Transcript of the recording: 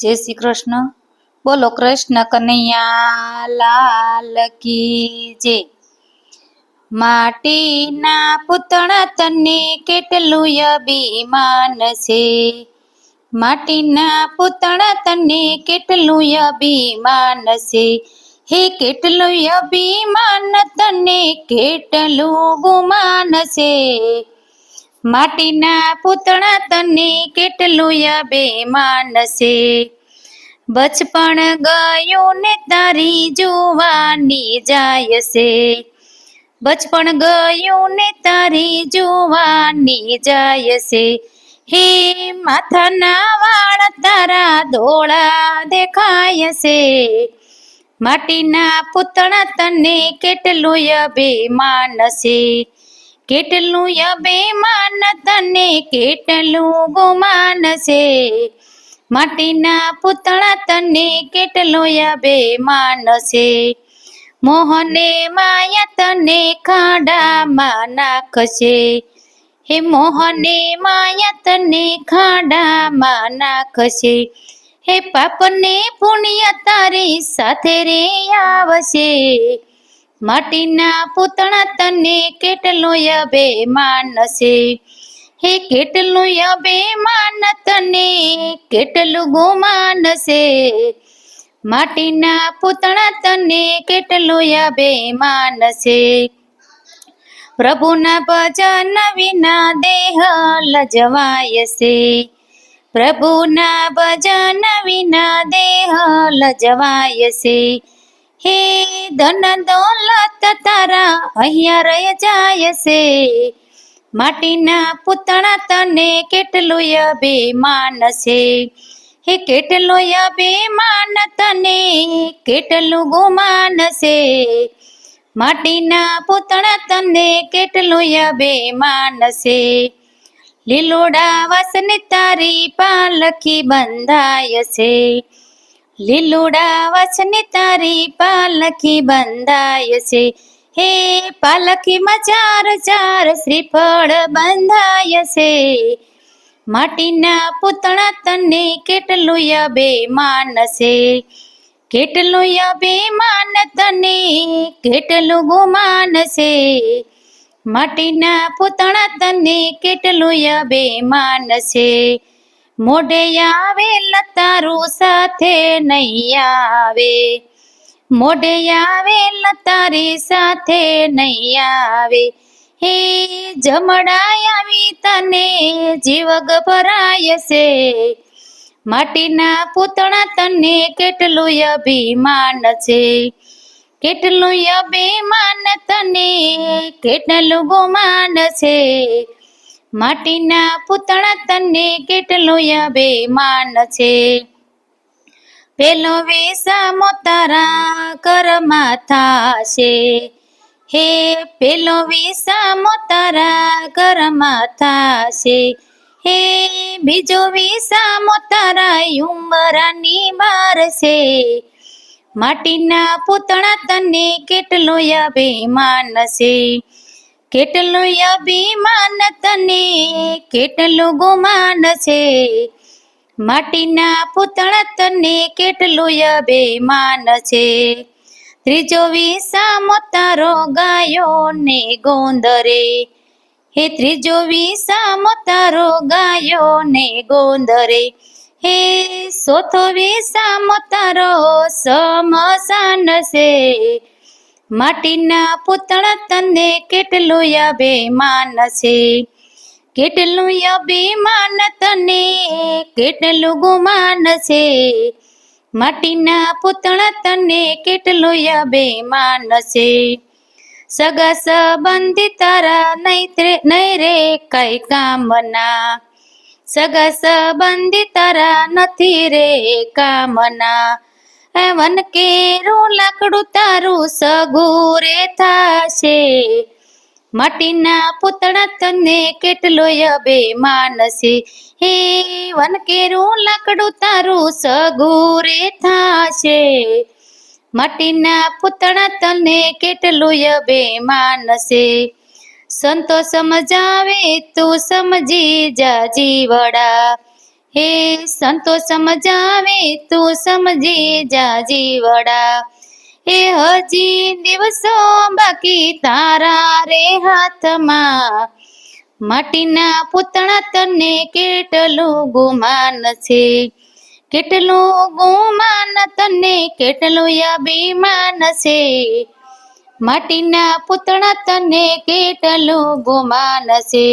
જય શ્રી કૃષ્ણ. બોલો કૃષ્ણ કનૈયા લાલ કી માટીના પૂતળા તને કેટલું અભિમાન છે? માટીના પૂતળા તને કેટલું અભિમાન છે? હે કેટલું અભિમાન તને કેટલું ગુમાન છે? માટીના પૂતળા તને કેટલું બેમાન છે બચપણ ગયું ને તારી જુવાની જાય છે બચપણ ગયું ને તારી જુવાની જાય છે હે માથાના વાળ તારા ધોળા દેખાય છે માટીના પૂતળા તને કેટલું અભિમાન છે કેટલું અભિમાન તને, કેટલું ગુમાન છે? માટીના પૂતળા તને, કેટલું અભિમાન છે? મોહને માયા તને ખાડામાં નાખશે. હે મોહને માયા તને ખાડામાં નાખશે. હે પાપને પુણ્ય તારી સાથે રે આવશે. માટીના પૂતળા તને કેટલું અભિમાન છે? હે કેટલું અભિમાન તને કેટલું ગુમાન છે? માટીના પૂતળા તને કેટલું અભિમાન છે? પ્રભુના ભજન વિના દેહ લજવાય છે. પ્રભુના ભજન વિના દેહ લજવાય છે. હે ધન દોલત તારા અહીંયા રહી જાય છે. માટીના પૂતળા તને કેટલું અભિમાન છે. હે કેટલું અભિમાન તને કેટલું ગુમાન છે. માટીના પૂતળા તને કેટલું અભિમાન છે. લીલોડા વાસને તારી પાલખી બંધાય છે. લીલુડા વાસને તારી પાલખી બંધાય છે. હે પાલખીમાં ચાર ચાર શ્રીફળ બંધાય છે. માટીના પૂતળા તને કેટલું બેમાન છે. કેટલું અભિમાન તને કેટલું ગુમાન છે. માટીના પૂતળા તને કેટલું અભિમાન છે. મોઢે આવેલ તારું સાથે નહીં આવે મોઢે આવેલ તારી સાથે નહીં આવે હે જમડાય આવી તને જીવગ ભરાય છે. માટીના પૂતળા તને કેટલું અભિમાન છે. કેટલું અભિમાન તને, કેટલું ગુમાન છે. માટીના પૂતળા તને કેટલો અભિમાન છે? પેલો વિસામો તારા ઘરમાં થાશે. હે, પેલો વિસામો તારા ઘરમાં થાશે. હે, બીજો વિસામો તારા ઉંબરાની બાર છે. માટીના પૂતળા તને કેટલો અભિમાન છે? કેટલું અભિમાન તને, કેટલું ગુમાન છે? માટીના પૂતળા તને કેટલું અભિમાન છે? ત્રીજો વિસામો તારો ગાયો ને ગોંદરે હે ત્રીજો વિસામો તારો ગાયો ને ગોંદરે હે સોથો વિસામો તારો સમસાન છે. માટીના પૂતળા તને કેટલું અભિમાન છે? કેટલું અભિમાન તને? કેટલું ગુમાન છે? માટીના પૂતળા તને કેટલું અભિમાન છે? સગા સંબંધી તારા નહીં રે કઈ કામના. સગા સંબંધી તારા નથી રે કામના. વન કેરું લાકડું તારું સગુરે થશે. માટીના પૂતળા તને કેટલો અભિમાન છે હે વન કેરું લાકડું તારું સગુરે થશે. માટીના પૂતળા તને કેટલું અભિમાન છે સંતો સમજાવે તું સમજી જા જીવડા. હે સંતો સમજાવે તું સમજી જાજી વડા. એ હજી દિવસો બાકી તારા રે હાથમાં. માટીના પૂતળા તને કેટલું ગુમાન છે? કેટલું ગુમાન તને કેટલું અભિમાન છે? માટીના પૂતળા તને કેટલું ગુમાન છે?